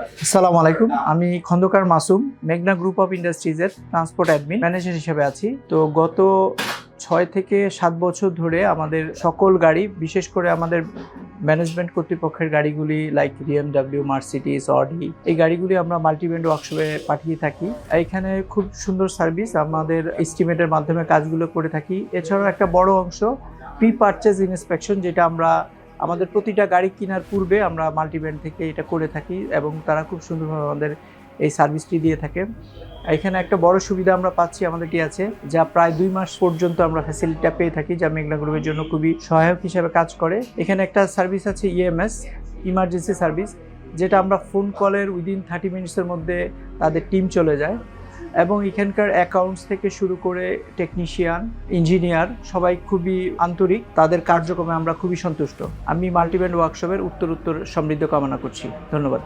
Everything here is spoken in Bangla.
আসসালামু আলাইকুম। আমি খন্দকার মাসুম, মেঘনা গ্রুপ অফ ইন্ডাস্ট্রিজের ট্রান্সপোর্ট অ্যাডমিন ম্যানেজার হিসেবে আছি। তো গত ছয় থেকে সাত বছর ধরে আমাদের সকল গাড়ি, বিশেষ করে আমাদের ম্যানেজমেন্ট কর্তৃপক্ষের গাড়িগুলি লাইক বিএমডাব্লিউ মার্সিডিস অডি এই গাড়িগুলি আমরা মাল্টিব্যান্ড ওয়ার্কশপে পাঠিয়ে থাকি। এখানে খুব সুন্দর সার্ভিস আমাদের এস্টিমেটের মাধ্যমে কাজগুলো করে থাকি। এছাড়াও একটা বড় অংশ প্রি পারচেজ ইন্সপেকশন যেটা আমরা আমাদের প্রতিটা গাড়ি কেনার পূর্বে আমরা মাল্টিব্যান্ড থেকে এটা করে থাকি এবং তারা খুব সুন্দরভাবে আমাদের এই সার্ভিসটি দিয়ে থাকে। এখানে একটা বড় সুবিধা আমরা পাচ্ছি আমাদের কি আছে, যা প্রায় দুই মাস পর্যন্ত আমরা ফ্যাসিলিটিটা পেয়ে থাকি, যা মেঘনা গ্রুপের জন্য খুবই সহায়ক হিসেবে কাজ করে। এখানে একটা সার্ভিস আছে ইএমএস ইমার্জেন্সি সার্ভিস যেটা আমরা ফোন কলের উইদিন থার্টি মিনিটসের মধ্যে তাদের টিম চলে যায়। এবং এখানকার অ্যাকাউন্টস থেকে শুরু করে টেকনিশিয়ান ইঞ্জিনিয়ার সবাই খুবই আন্তরিক। তাদের কার্যক্রমে আমরা খুবই সন্তুষ্ট। আমি মাল্টিব্যান্ড ওয়ার্কশপের উত্তর উত্তর সমৃদ্ধ কামনা করছি। ধন্যবাদ।